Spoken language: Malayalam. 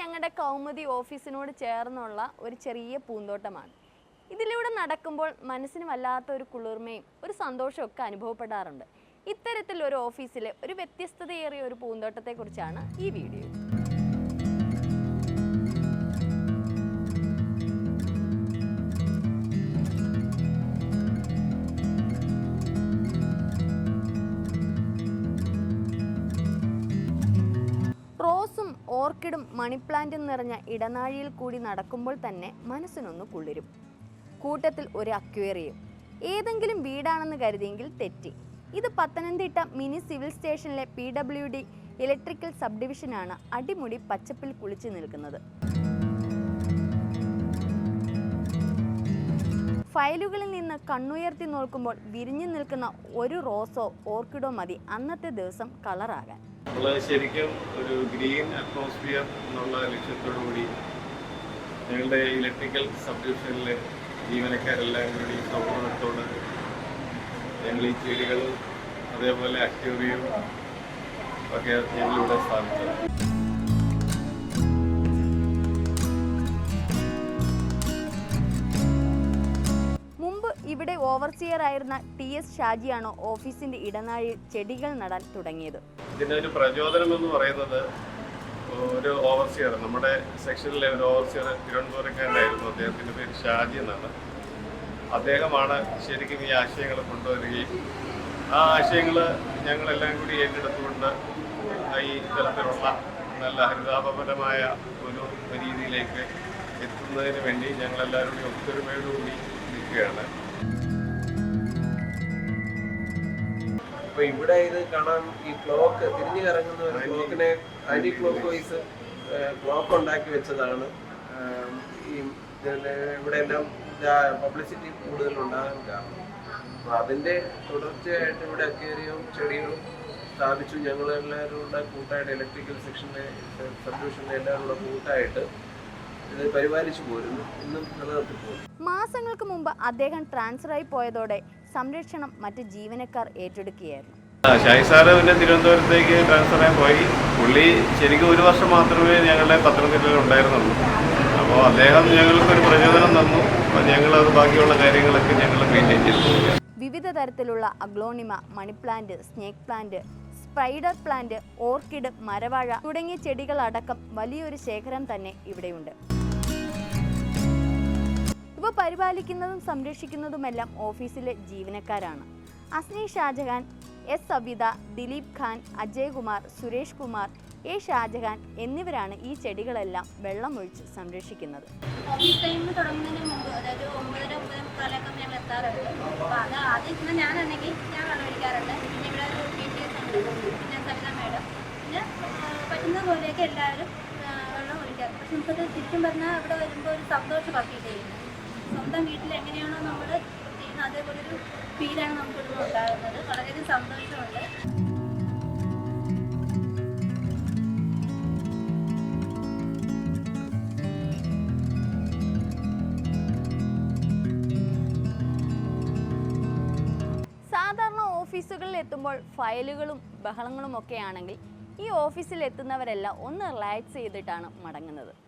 ഞങ്ങളുടെ കൗമുദി ഓഫീസിനോട് ചേർന്നുള്ള ഒരു ചെറിയ പൂന്തോട്ടമാണ്. ഇതിലൂടെ നടക്കുമ്പോൾ മനസ്സിന് വല്ലാത്ത ഒരു കുളിർമയും ഒരു സന്തോഷവും ഒക്കെ അനുഭവപ്പെടാറുണ്ട്. ഇത്തരത്തിലൊരു ഓഫീസിലെ ഒരു വ്യത്യസ്തതയേറിയ ഒരു പൂന്തോട്ടത്തെക്കുറിച്ചാണ് ഈ വീഡിയോ. ഓർക്കിഡും മണിപ്ലാന്റും നിറഞ്ഞ ഇടനാഴിയിൽ കൂടി നടക്കുമ്പോൾ തന്നെ മനസ്സിനൊന്ന് കുളിരും. കൂട്ടത്തിൽ ഒരു അക്വേറിയം. ഏതെങ്കിലും വീടാണെന്ന് കരുതിയെങ്കിൽ തെറ്റി. ഇത് പത്തനംതിട്ട മിനി സിവിൽ സ്റ്റേഷനിലെ P W D electrical sub ഡിവിഷനാണ് അടിമുടി പച്ചപ്പിൽ കുളിച്ചു നിൽക്കുന്നത്. ഫയലുകളിൽ കണ്ണുയർത്തി നോക്കുമ്പോൾ വിരിഞ്ഞു നിൽക്കുന്ന ഒരു റോസോ ഓർക്കിഡോ മതി. അന്നത്തെ ദിവസം കളറാകാൻ. ശരിക്കും ഒരു ഗ്രീൻ അറ്റ്മോസ്ഫിയർ എന്നുള്ള ലക്ഷ്യത്തോടു കൂടി ഞങ്ങളുടെ ഇലക്ട്രിക്കൽ സബ്ജക്ഷനിലെ ഡിവിഷനിലെ ജീവനക്കാരെല്ലാം കൂടി സൗഹൃദത്തോട് ഞങ്ങൾ ഈ ചെടികളും അതേപോലെ അക്വേറിയം ഒക്കെ ഞങ്ങളിവിടെ സ്ഥാപിച്ചത് ഇവിടെ ഓവർസിയർ ആയിരുന്ന ടി എസ് ഷാജിയാണോ ഓഫീസിന്റെ ഇടനാഴിയിൽ ചെടികൾ നടാൻ തുടങ്ങിയത്? ഇതിന്റെ ഒരു പ്രചോദനം എന്ന് പറയുന്നത് ഒരു ഓവർസിയർ നമ്മുടെ സെക്ഷനിലെ ഒരു ഓവർസിയർ തിരുവനന്തപുരക്കാരനായിരുന്നു അദ്ദേഹത്തിന്റെ പേര് ഷാജി എന്നാണ്. അദ്ദേഹമാണ് ശരിക്കും ഈ ആശയങ്ങൾ കൊണ്ടുവരികയും ആ ആശയങ്ങൾ ഞങ്ങളെല്ലാം കൂടി ഏറ്റെടുത്തുകൊണ്ട് ഈ തരത്തിലുള്ള നല്ല ഹരിതാപപരമായ ഒരു രീതിയിലേക്ക് എത്തുന്നതിന് വേണ്ടി ഞങ്ങളെല്ലാവരും കൂടി ഒത്തൊരുമയോടുകൂടി നിൽക്കുകയാണ്. അപ്പൊ ഇവിടെ ഇത് കാണാൻ ഈ ക്ലോക്ക് തിരിഞ്ഞു കറങ്ങുന്ന ഒരു ക്ലോക്കിനെ ആന്റി ക്ലോക്ക് വൈസ് ക്ലോക്ക് ഉണ്ടാക്കി വെച്ചതാണ്. ഈ ഇവിടെ എല്ലാം പബ്ലിസിറ്റി കൂടുതൽ ഉണ്ടാകാൻ കാരണം. അപ്പൊ അതിന്റെ തുടർച്ചയായിട്ട് ഇവിടെ അക്വേറിയവും ചെടികളും സ്ഥാപിച്ചു. ഞങ്ങൾ എല്ലാവരും കൂടെ കൂട്ടായിട്ട് ഇലക്ട്രിക്കൽ സെക്ഷനിലെ സബ് ഡിവിഷനിലെ എല്ലാവരും കൂടെ കൂട്ടായിട്ട് പരിപാലിച്ചു പോരുന്നു ഇന്നും മാസങ്ങൾക്ക് മുമ്പ് അദ്ദേഹം ട്രാൻസ്ഫറായി പോയതോടെ സംരക്ഷണം മറ്റ് ജീവനക്കാർ ഏറ്റെടുക്കുകയായിരുന്നു. ഷായി സാറ് പിന്നെ തിരുവനന്തപുരത്തേക്ക് ട്രാൻസ്ഫർ ആയി പോയി. പുള്ളി ശരിക്കും ഒരു വർഷം മാത്രമേ ഞങ്ങളുടെ പത്തനംതിട്ടയിൽ ഉണ്ടായിരുന്നുള്ളൂ. അപ്പോൾ അദ്ദേഹം ഞങ്ങൾക്ക് ഒരു പ്രചോദനം തന്നു. അപ്പോൾ ഞങ്ങൾ അത് ബാക്കിയുള്ള കാര്യങ്ങളൊക്കെ ഞങ്ങൾ മെയിന്റെയിൻ ചെയ്തു. വിവിധ തരത്തിലുള്ള aglaonema money plant snake plant spider plant orchid മരവാഴ തുടങ്ങിയ ചെടികളടക്കം വലിയൊരു ശേഖരം തന്നെ ഇവിടെയുണ്ട്. ഇവ പരിപാലിക്കുന്നതും സംരക്ഷിക്കുന്നതുമെല്ലാം ഓഫീസിലെ ജീവനക്കാരാണ്. അസ്നി ഷാജഹാൻ എസ് സബിത ദിലീപ് ഖാൻ അജയ് കുമാർ സുരേഷ് കുമാർ എ ഷാജഹാൻ എന്നിവരാണ് ഈ ചെടികളെല്ലാം വെള്ളമൊഴിച്ച് സംരക്ഷിക്കുന്നത്. അതായത് ആദ്യം ഞാൻ ഇവിടെ ഒരു ഉണ്ട്. പറ്റുന്ന പോലെയൊക്കെ എല്ലാവരും വെള്ളം ഒഴിക്കാറുണ്ട് പക്ഷെ നമുക്കത് ശരിക്കും പറഞ്ഞാൽ ഇവിടെ വരുമ്പോൾ ഒരു സന്തോഷം ചെയ്യുന്നത് സ്വന്തം വീട്ടിൽ എങ്ങനെയാണോ നമ്മൾ ചെയ്യുന്നത് അതേപോലെ ഒരു ഫീലാണ് നമുക്കിവിടെ ഉണ്ടാകുന്നത്. വളരെയധികം സന്തോഷമുണ്ട്. സാധാരണ ഓഫീസുകളിൽ എത്തുമ്പോൾ ഫയലുകളും ബഹളങ്ങളും ഒക്കെ ആണെങ്കിൽ ഈ ഓഫീസിൽ എത്തുന്നവരെല്ലാം ഒന്ന് റിലാക്സ് ചെയ്തിട്ടാണ് മടങ്ങുന്നത്.